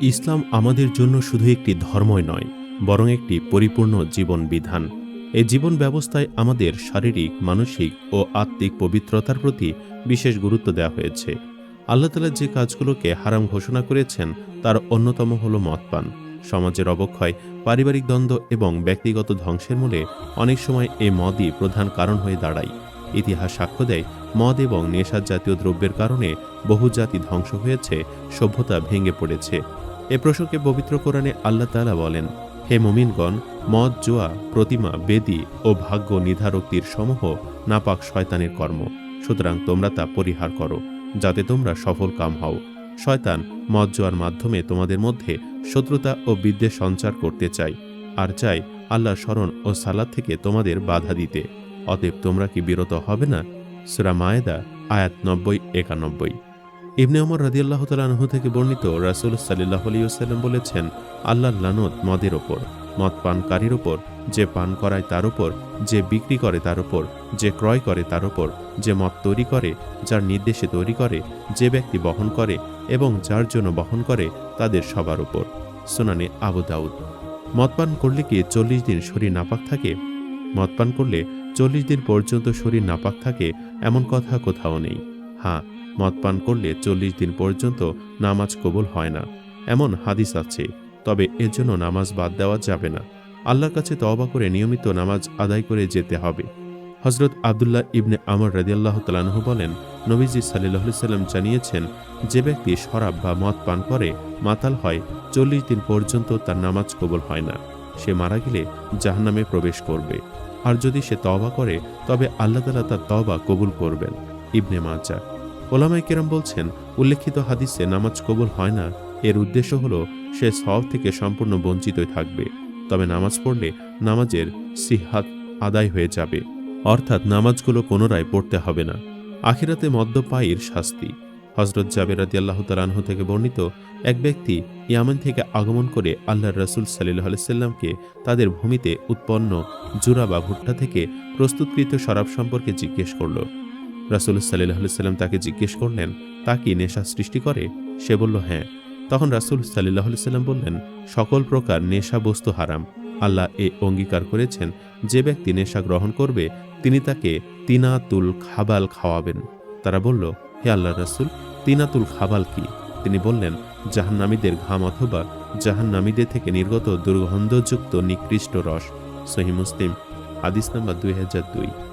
ইসলাম আমাদের জন্য শুধু একটি ধর্মই নয়, বরং একটি পরিপূর্ণ জীবন বিধান এই জীবন ব্যবস্থায় আমাদের শারীরিক, মানসিক ও আত্মিক পবিত্রতার প্রতি বিশেষ গুরুত্ব দেওয়া হয়েছে। আল্লাহ তালা যে কাজগুলোকে হারাম ঘোষণা করেছেন, তার অন্যতম হল মদপান। সমাজের অবক্ষয়, পারিবারিক দ্বন্দ্ব এবং ব্যক্তিগত ধ্বংসের মূলে অনেক সময় এই মদই প্রধান কারণ হয়ে দাঁড়ায়। ইতিহাস সাক্ষ্য দেয়, মদ এবং নেশার জাতীয় দ্রব্যের কারণে বহু জাতি ধ্বংস হয়েছে, সভ্যতা ভেঙে পড়েছে। এ প্রসঙ্গে পবিত্র কোরআনে আল্লাহ তাআলা বলেন, হে মুমিনগণ, মদ, জোয়া, প্রতিমা, বেদি ও ভাগ্য নির্ধারক তীর সমূহ নাপাক শয়তানের কর্ম। সুতরাং তোমরা তা পরিহার করো, যাতে তোমরা সফল কাম হও। শয়তান মদ, জোয়ার মাধ্যমে তোমাদের মধ্যে শত্রুতা ও বিদ্বেষ সঞ্চার করতে চায়, আর চায় আল্লাহর স্মরণ ও সালাদ থেকে তোমাদের বাধা দিতে। অতএব তোমরা কি বিরত হবে না? সুরা মায়েদা, আয়াত নব্বই, একানব্বই। ইবনে ওমর রাদিয়াল্লাহ তালাহু থেকে বর্ণিত রাসুল সাল্লাহ আলিয়াল্লাম বলেছেন আল্লাহ লানত মদের ওপর, মদ পানকারীর ওপর, যে পান করায় তার উপর যে বিক্রি করে তার উপর যে ক্রয় করে তার উপর যে মদ তৈরি করে, যার নির্দেশে তৈরি করে, যে ব্যক্তি বহন করে এবং যার জন্য বহন করে তাদের সবার উপর সোনানে আবু দাউদ। মদ পান করলে কি চল্লিশ দিন শরীর নাপাক থাকে? মদ পান করলে চল্লিশ দিন পর্যন্ত শরীর নাপাক থাকে, এমন কথা কোথাও নেই। হ্যাঁ মদ পান করলে চল্লিশ দিন পর্যন্ত নামাজ কবুল হয় না। এমন হাদিস আছে, তবে এর জন্য নামাজ বাদ দেওয়া যাবে না। আল্লাহর কাছে তওবা করে নিয়মিত নামাজ আদায় করে যেতে হবে। হজরত আবদুল্লাহ ইবনে আমর রাদিয়াল্লাহ তালানহ বলেন, নবীজি সাল্লাহ সাল্লাম জানিয়েছেন, যে ব্যক্তি শরাব বা মদ পান করে, মাতাল হয়, চল্লিশ দিন পর্যন্ত তার নামাজ কবুল হয় না। সে মারা গেলে জাহান্নামে প্রবেশ করবে। আর যদি সে তওবা করে, তবে আল্লাহ তালা তার তবা কবুল করবেন। ইবনে মাজা ওলামাই কেরাম বলছেন, উল্লেখিত হাদিসে নামাজ কবুল হয় না, এর উদ্দেশ্য হল সে সব থেকে সম্পূর্ণ বঞ্চিতই থাকবে। তবে নামাজ পড়লে নামাজের সিহাত আদায় হয়ে যাবে। অর্থাৎ নামাজগুলো পুনরায় পড়তে হবে না। আখিরাতে মদ্যপায়ীর শাস্তি। হজরত জাবেরাদি আল্লাহ তালাহ থেকে বর্ণিত এক ব্যক্তি ইয়ামেন থেকে আগমন করে আল্লাহ রসুল সাল্লাহ সাল্লামকে তাদের ভূমিতে উৎপন্ন জুরা বা ভুট্টা থেকে প্রস্তুতকৃত শরাব সম্পর্কে জিজ্ঞেস করল। রাসুল সাল্লাহ সাল্লাম তাকে জিজ্ঞেস করলেন, তা কি নেশা সৃষ্টি করে? সে বলল হ্যাঁ। তখন রাসুল সাল্লাহ সাল্লাম বললেন, সকল প্রকার নেশা বস্তু হারাম। আল্লাহ এ অঙ্গীকার করেছেন, যে ব্যক্তি নেশা গ্রহণ করবে, তিনি তাকে তিনাতুল খাবাল খাওয়াবেন। তারা বলল হে আল্লাহ রাসুল, তিনাতুল খাবাল কি? তিনি বললেন, জাহান্নামীদের ঘাম অথবা জাহান্নামীদের থেকে নির্গত দুর্গন্ধযুক্ত নিকৃষ্ট রস। সহি মুসলিম আদিস নাম্বার দুই হাজার দুই।